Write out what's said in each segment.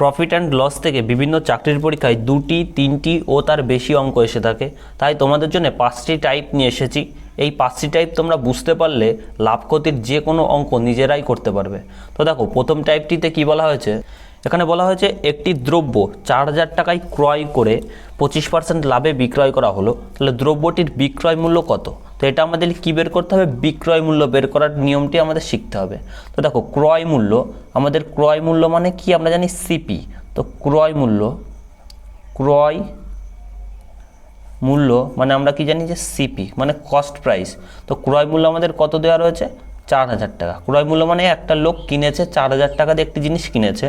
Profit and loss থেকে বিভিন্ন চাকরির পরীক্ষায় দুটি, তিনটি ও তার বেশি অঙ্ক এসে থাকে। তাই তোমাদের জন্য পাঁচটি টাইপ নিয়ে এসেছি। এই পাঁচটি টাইপ তোমরা বুঝতে পারলে লাভ ক্ষতির যে কোনো অঙ্ক নিজেরাই করতে পারবে। তো দেখো, প্রথম টাইপটিতে কি বলা হয়েছে? এখানে বলা হয়েছে একটি দ্রব্য চার হাজার টাকায় ক্রয় করে পঁচিশ পার্সেন্ট লাভে বিক্রয় করা হলো। তাহলে দ্রব্যটির বিক্রয় মূল্য কত? তো এটা আমাদের কী বের করতে হবে? বিক্রয় মূল্য বের করার নিয়মটি আমাদের শিখতে হবে। তো দেখো, ক্রয় মূল্য, আমাদের ক্রয় মূল্য মানে কি? আমরা জানি সিপি তো ক্রয় মূল্য ক্রয় মূল্য মানে আমরা কি জানি যে সিপি মানে কস্ট প্রাইস তো ক্রয় মূল্য আমাদের কত দেওয়া রয়েছে? চার হাজার টাকা। ক্রয় মূল্য মানে একটা লোক কিনেছে, চার হাজার টাকা দিয়ে একটি জিনিস কিনেছে।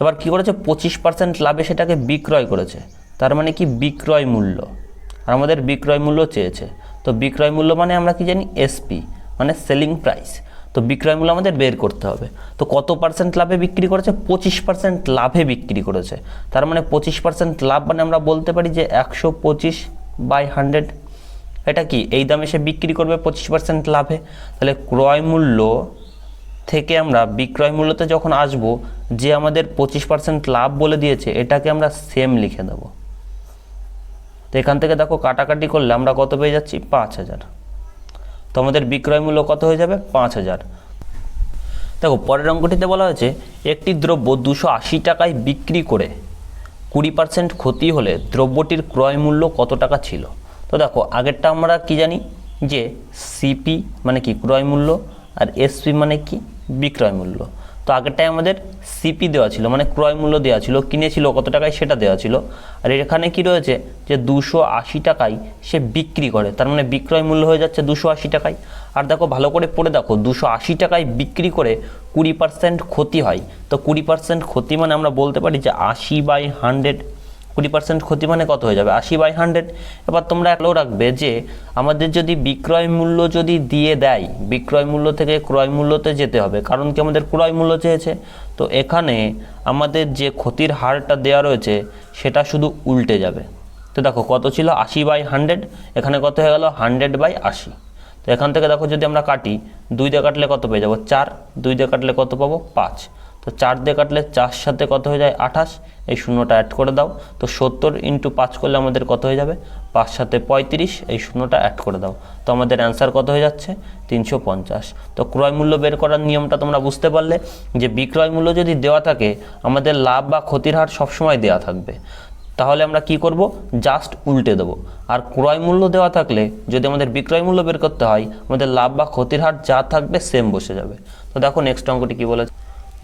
এবার কি করেছে? পঁচিশ পার্সেন্ট লাভে সেটাকে বিক্রয় করেছে। তার মানে কি? বিক্রয় মূল্য। আর আমাদের বিক্রয় মূল্য চেয়েছে। তো বিক্রয় মূল্য মানে আমরা কি জানি? এসপি মানে সেলিং প্রাইস তো বিক্রয় মূল্য আমাদের বের করতে হবে। তো কত পার্সেন্ট লাভে বিক্রি করেছে? পঁচিশ পার্সেন্ট লাভে বিক্রি করেছে। তার মানে পঁচিশ পার্সেন্ট লাভ মানে আমরা বলতে পারি যে একশো পঁচিশ বাই হান্ড্রেড। এটা কি? এই দামে সে বিক্রি করবে পঁচিশ পার্সেন্ট লাভে। তাহলে ক্রয় মূল্য থেকে আমরা বিক্রয় মূল্যতে যখন আসব, যে আমাদের পঁচিশ পার্সেন্ট লাভ বলে দিয়েছে, এটাকে আমরা সেম লিখে দেবো। তো এখান থেকে দেখো কাটাকাটি করলে আমরা কত পেয়ে যাচ্ছি? পাঁচ হাজার। তো আমাদের বিক্রয় মূল্য কত হয়ে যাবে? পাঁচ হাজার। দেখো, পরের অঙ্কটিতে বলা হয়েছে, একটি দ্রব্য দুশো আশি টাকায় বিক্রি করে কুড়ি পার্সেন্ট ক্ষতি হলে দ্রব্যটির ক্রয় মূল্য কত টাকা ছিল? তো দেখো, আগেরটা আমরা কি জানি? যে সিপি মানে কি? ক্রয় মূল্য। আর এসপি মানে কি? বিক্রয় মূল্য। তো আগেরটায় আমাদের সিপি দেওয়া ছিল মানে ক্রয় মূল্য দেওয়া ছিল, কিনেছিল, কত টাকায় সেটা দেওয়া ছিল। আর এখানে কি রয়েছে যে দুশো আশি টাকায় সে বিক্রি করে, তার মানে বিক্রয় মূল্য হয়ে যাচ্ছে দুশো আশি টাকায়। আর দেখো, ভালো করে পড়ে দেখো, দুশো আশি টাকায় বিক্রি করে কুড়ি পার্সেন্ট ক্ষতি হয়। তো কুড়ি পার্সেন্ট ক্ষতি মানে আমরা বলতে পারি যে আশি বাই হান্ড্রেড কুড়ি পার্সেন্ট ক্ষতি মানে কত হয়ে যাবে? আশি বাই হান্ড্রেড এবার তোমরা একলো রাখবে যে, আমাদের যদি বিক্রয় মূল্য যদি দিয়ে দেয়, বিক্রয় মূল্য থেকে ক্রয় মূল্যতে যেতে হবে। কারণ কি আমাদের ক্রয় মূল্য চেয়েছে? তো এখানে আমাদের যে ক্ষতির হারটা দেওয়া রয়েছে, সেটা শুধু উল্টে যাবে। তো দেখো, কত ছিল? আশি বাই হান্ড্রেড এখানে কত হয়ে গেল? হান্ড্রেড বাই আশি। তো এখান থেকে দেখো, যদি আমরা কাটি, দুই দিয়ে কাটলে কত পেয়ে যাব? চার। দুই দিয়ে কাটলে কত পাবো? পাঁচ। তো চার দিয়ে কাটলে চার সাথে কত হয়ে যায়? আঠাশ। এই শূন্যটা অ্যাড করে দাও। তো সত্তর ইন্টু পাঁচ করলে আমাদের কত হয়ে যাবে? পাঁচ সাথে পঁয়ত্রিশ। এই শূন্যটা অ্যাড করে দাও। তো আমাদের অ্যান্সার কত হয়ে যাচ্ছে? তিনশো পঞ্চাশ। তো ক্রয় মূল্য বের করার নিয়মটা তোমরা বুঝতে পারলে যে বিক্রয় মূল্য যদি দেওয়া থাকে, আমাদের লাভ বা ক্ষতির হার সবসময় দেওয়া থাকবে। তাহলে আমরা কি করব? জাস্ট উল্টে দেবো। আর ক্রয় মূল্য দেওয়া থাকলে যদি আমাদের বিক্রয় মূল্য বের করতে হয়, আমাদের লাভ বা ক্ষতির হার যা থাকবে সেম বসে যাবে। তো দেখো নেক্সট অঙ্কটি কী বলেছে?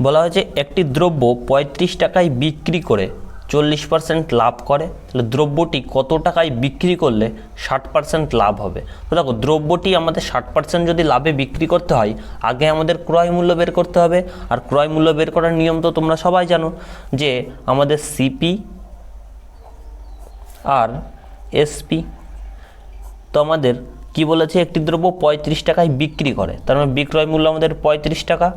বলা হয়েছে একটি দ্রব্য পঁয়ত্রিশ টাকায় বিক্রি করে চল্লিশ পার্সেন্ট লাভ করে, তাহলে দ্রব্যটি কত টাকায় বিক্রি করলে ষাট পার্সেন্ট লাভ হবে? তো দেখো, দ্রব্যটি আমাদের ষাট পার্সেন্ট যদি লাভে বিক্রি করতে হয়, আগে আমাদের ক্রয় মূল্য বের করতে হবে। আর ক্রয় মূল্য বের করার নিয়ম তো তোমরা সবাই জানো যে আমাদের সিপি আর এসপি তো আমাদের কি বলেছে? একটি দ্রব্য পঁয়ত্রিশ টাকায় বিক্রি করে। তার মানে বিক্রয় মূল্য আমাদের পঁয়ত্রিশ টাকা।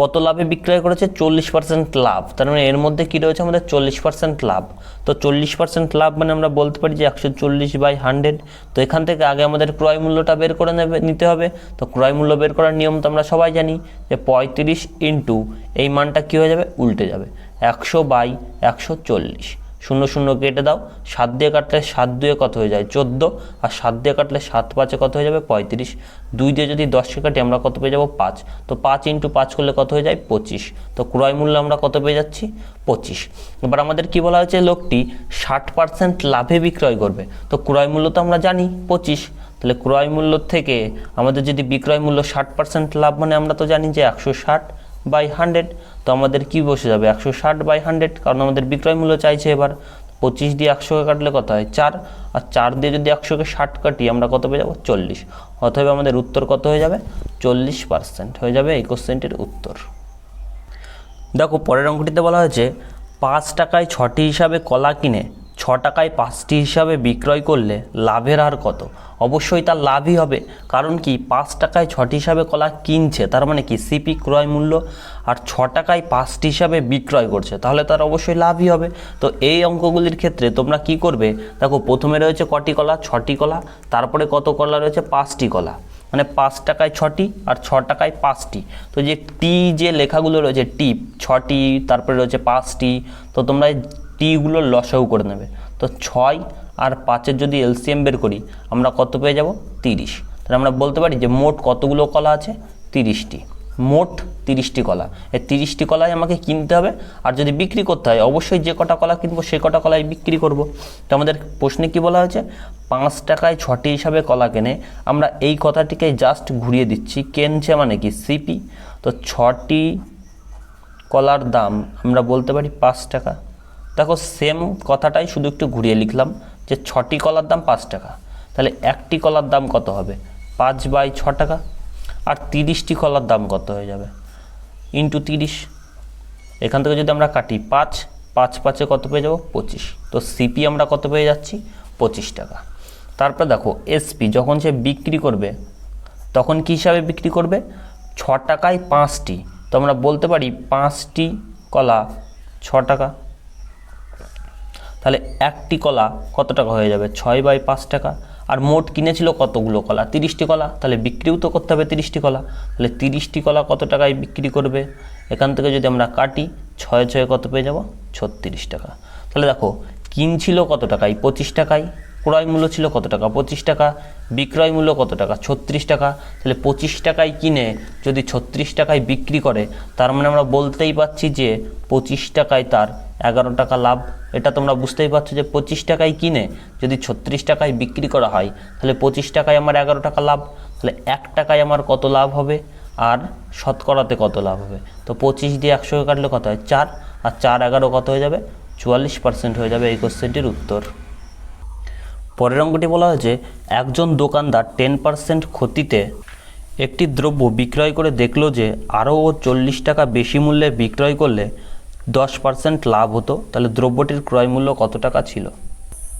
কত লাভে বিক্রয় করেছে? চল্লিশ পার্সেন্ট লাভ। তার মানে এর মধ্যে কী রয়েছে? আমাদের চল্লিশ পার্সেন্ট লাভ। তো চল্লিশ পার্সেন্ট লাভ মানে আমরা বলতে পারি যে একশো চল্লিশ বাই হান্ড্রেড। তো এখান থেকে আগে আমাদের ক্রয় মূল্যটা বের করে নেবে নিতে হবে। তো ক্রয় মূল্য বের করার নিয়ম তো আমরা সবাই জানি যে পঁয়ত্রিশ ইন্টু এই মানটা কী হয়ে যাবে? উল্টে যাবে। একশো বাই একশো চল্লিশ। শূন্য শূন্য কেটে দাও। সাত দিয়ে কাটলে সাত দুয়ে কত হয়ে যায়? চোদ্দ। আর সাত দিয়ে কাটলে সাত পাঁচে কত হয়ে যাবে? পঁয়ত্রিশ। দুই দিয়ে যদি দশকে কাটি, আমরা কত পেয়ে যাব? পাঁচ। তো পাঁচ ইন্টু পাঁচ করলে কত হয়ে যায়? পঁচিশ। তো ক্রয় মূল্য আমরা কত পেয়ে যাচ্ছি? পঁচিশ। এবার আমাদের কি বলা হয়েছে? লোকটি ষাট পার্সেন্ট লাভে বিক্রয় করবে। তো ক্রয় মূল্য তো আমরা জানি, পঁচিশ। তাহলে ক্রয় মূল্য থেকে আমাদের যদি বিক্রয় মূল্য ষাট পার্সেন্ট লাভ মানে আমরা তো জানি যে একশো ষাট। বাই হান্ড্রেড তো আমাদের কি বসে যাবে? একশো ষাট বাই হান্ড্রেড কারণ আমাদের বিক্রয় মূল্য চাইছে এবার। পঁচিশ দিয়ে একশোকে কাটলে কত হয়? চার। আর চার দিয়ে যদি একশোকে ষাট কাটি, আমরা কত পেয়ে যাব? চল্লিশ। অথবা আমাদের উত্তর কত হয়ে যাবে? চল্লিশ পার্সেন্ট হয়ে যাবে এই কোশ্চেনটির উত্তর। দেখো, পরের অঙ্কটিতে বলা হয়েছে, পাঁচ টাকায় ছটি হিসাবে কলা কিনে ছ টাকায় পাঁচটি হিসাবে বিক্রয় করলে লাভের হার কত? অবশ্যই তার লাভই হবে। কারণ কি? পাঁচ টাকায় ছটি হিসাবে কলা কিনছে, তার মানে কি? সিপি ক্রয় মূল্য। আর ছ টাকায় পাঁচটি হিসাবে বিক্রয় করছে, তাহলে তার অবশ্যই লাভই হবে। তো এই অঙ্কগুলির ক্ষেত্রে তোমরা কি করবে? দেখো, প্রথমে রয়েছে কটি কলা, ছটি কলা, তারপরে কত কলা রয়েছে? পাঁচটি কলা। মানে পাঁচ টাকায় ছটি আর ছ টাকায় পাঁচটি। তো যে টি যে লেখাগুলো রয়েছে টি ছটি, তারপরে রয়েছে পাঁচটি। তো তোমরা এই টিগুলো লসাও করে নেবে। তো ছয় আর পাঁচের যদি এলসিএম বের করি, আমরা কত পেয়ে যাব? তিরিশ। তাহলে আমরা বলতে পারি যে মোট কতগুলো কলা আছে? তিরিশটি। মোট তিরিশটি কলা। এই তিরিশটি কলাই আমাকে কিনতে হবে, আর যদি বিক্রি করতে হয়, অবশ্যই যে কটা কলা কিনবো, সে কটা কলাই বিক্রি করব। তো আমাদের প্রশ্নে কি বলা হয়েছে? পাঁচ টাকায় ছটি হিসাবে কলা কেনে। আমরা এই কথাটিকে জাস্ট ঘুরিয়ে দিচ্ছি। কেনছে মানে কি? সিপি তো ছটি কলার দাম আমরা বলতে পারি পাঁচ টাকা। দেখো সেম কথাটাই শুধু একটু ঘুরিয়ে লিখলাম, যে ছটি কলার দাম পাঁচ টাকা। তাহলে একটি কলার দাম কত হবে? পাঁচ বাই ছ টাকা। আর তিরিশটি কলার দাম কত হয়ে যাবে? ইন্টু তিরিশ। এখান থেকে যদি আমরা কাটি পাঁচ পাঁচ পাঁচে কত পেয়ে যাব? পঁচিশ। তো সিপি আমরা কত পেয়ে যাচ্ছি? পঁচিশ টাকা। তারপর দেখো এসপি যখন সে বিক্রি করবে, তখন কী হিসাবে বিক্রি করবে? ছ টাকায় পাঁচটি। তো আমরা বলতে পারি পাঁচটি কলা ছ টাকা। তাহলে একটি কলা কত টাকা হয়ে যাবে? ছয় বাই পাঁচ টাকা। আর মোট কিনেছিল কতগুলো কলা? তিরিশটি কলা। তাহলে বিক্রিও তো করতে হবে তিরিশটি কলা। তাহলে তিরিশটি কলা কত টাকায় বিক্রি করবে? এখান থেকে যদি আমরা কাটি, ছয় ছয় কত পেয়ে যাব? ছত্রিশ টাকা। তাহলে দেখো, কিনছিল কত টাকায়? পঁচিশ টাকায়। ক্রয় মূল্য ছিল কত টাকা? পঁচিশ টাকা। বিক্রয় মূল্য কত টাকা? ছত্রিশ টাকা। তাহলে পঁচিশ টাকায় কিনে যদি ছত্রিশ টাকায় বিক্রি করে, তার মানে আমরা বলতেই পাচ্ছি যে পঁচিশ টাকায় তার এগারো টাকা লাভ। এটা তোমরা বুঝতেই পারছ যে পঁচিশ টাকায় কিনে যদি ছত্রিশ টাকায় বিক্রি করা হয়, তাহলে পঁচিশ টাকায় আমার এগারো টাকা লাভ। তাহলে এক টাকায় আমার কত লাভ হবে? আর শতকরাতে কত লাভ হবে? তো পঁচিশ দিয়ে একশোকে কাটলে কত হয়? চার। আর চার এগারো কত হয়ে যাবে? চুয়াল্লিশ পার্সেন্ট হয়ে যাবে এই কোশ্চেনটির উত্তর। পরের অঙ্কটি বলা হয়েছে, একজন দোকানদার টেন পার্সেন্ট ক্ষতিতে একটি দ্রব্য বিক্রয় করে দেখল যে আরও ও চল্লিশ টাকা বেশি মূল্যে বিক্রয় করলে দশ পার্সেন্ট লাভ হতো, তাহলে দ্রব্যটির ক্রয় মূল্য কত টাকা ছিল?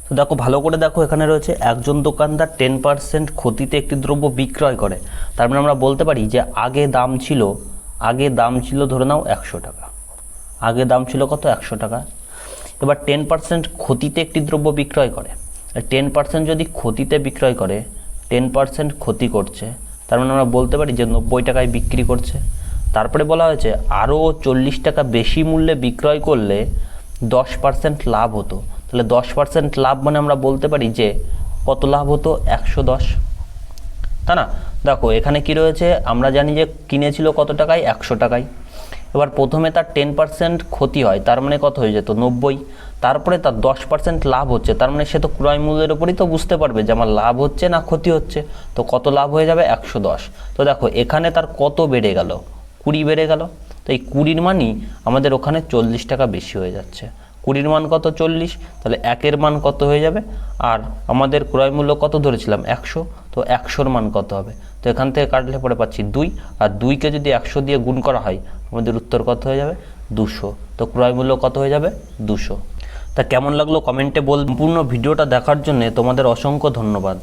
তো দেখো, ভালো করে দেখো, এখানে রয়েছে একজন দোকানদার টেন পার্সেন্ট ক্ষতিতে একটি দ্রব্য বিক্রয় করে। তার মানে আমরা বলতে পারি যে আগে দাম ছিল, আগে দাম ছিল ধরে নাও একশো টাকা। আগে দাম ছিল কত? একশো টাকা। এবার টেন পার্সেন্ট ক্ষতিতে একটি দ্রব্য বিক্রয় করে। টেন পার্সেন্ট যদি ক্ষতিতে বিক্রয় করে টেন পার্সেন্ট ক্ষতি করছে, তার মানে আমরা বলতে পারি যে নব্বই টাকায় বিক্রি করছে। তারপরে বলা হয়েছে, আরও চল্লিশ টাকা বেশি মূল্যে বিক্রয় করলে দশ পার্সেন্ট লাভ হতো। তাহলে দশ পার্সেন্ট লাভ মানে আমরা বলতে পারি যে, কত লাভ হতো? একশো দশ। তাই না? দেখো, এখানে কি রয়েছে? আমরা জানি যে কিনেছিল কত টাকায়? একশো টাকায়। এবার প্রথমে তার টেন পার্সেন্ট ক্ষতি হয়, তার মানে কত হয়ে যেত? নব্বই। তারপরে তার দশ পার্সেন্ট লাভ হচ্ছে, তার মানে সে তো ক্রয় মূল্যের উপরই তো বুঝতে পারবে যে আমার লাভ হচ্ছে না ক্ষতি হচ্ছে। তো কত লাভ হয়ে যাবে? একশো দশ। তো দেখো, এখানে তার কত বেড়ে গেল? কুড়ি বেড়ে গেল। তো এই কুড়ির মানই আমাদের ওখানে চল্লিশ টাকা বেশি হয়ে যাচ্ছে। কুড়ির মান কত চল্লিশ? তাহলে একের মান কত হয়ে যাবে? আর আমাদের ক্রয় মূল্য কত ধরেছিলাম? একশো। তো একশোর মান কত হবে? তো এখান থেকে কাটলে পরে পাচ্ছি দুই। আর দুইকে যদি একশো দিয়ে গুণ করা হয়, আমাদের উত্তর কত হয়ে যাবে? দুশো। তো ক্রয় মূল্য কত হয়ে যাবে? দুশো। তা কেমন লাগল কমেন্টে বল সম্পূর্ণ ভিডিওটা দেখার জন্য তোমাদের অসংখ্য ধন্যবাদ।